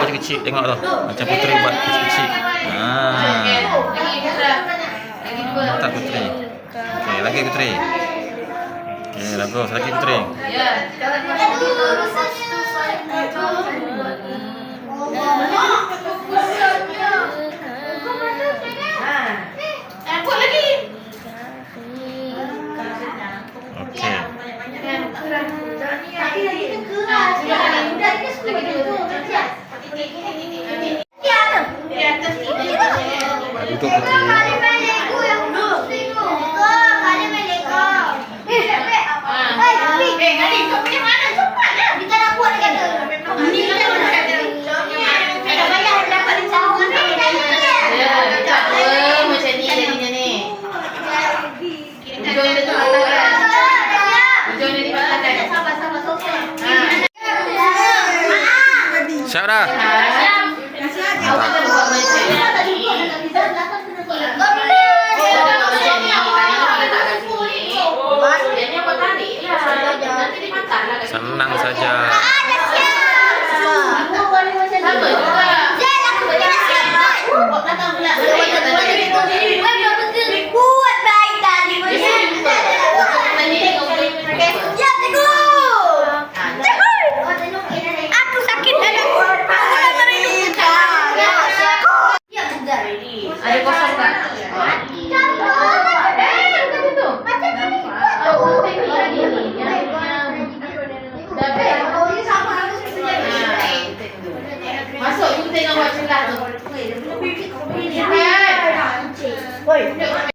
kecil-kecil tengok tu. Macam puteri buat kecil-kecil. Ha. Lagi putra. Lagi. Mantap puteri. Okey, lagi puteri. Okey, bagus. Lagi puteri. Ya. Eh, buat lagi. Okey. দুটো Macam ni. Senang saja. Masuk you tengok buat celah tu. Kan?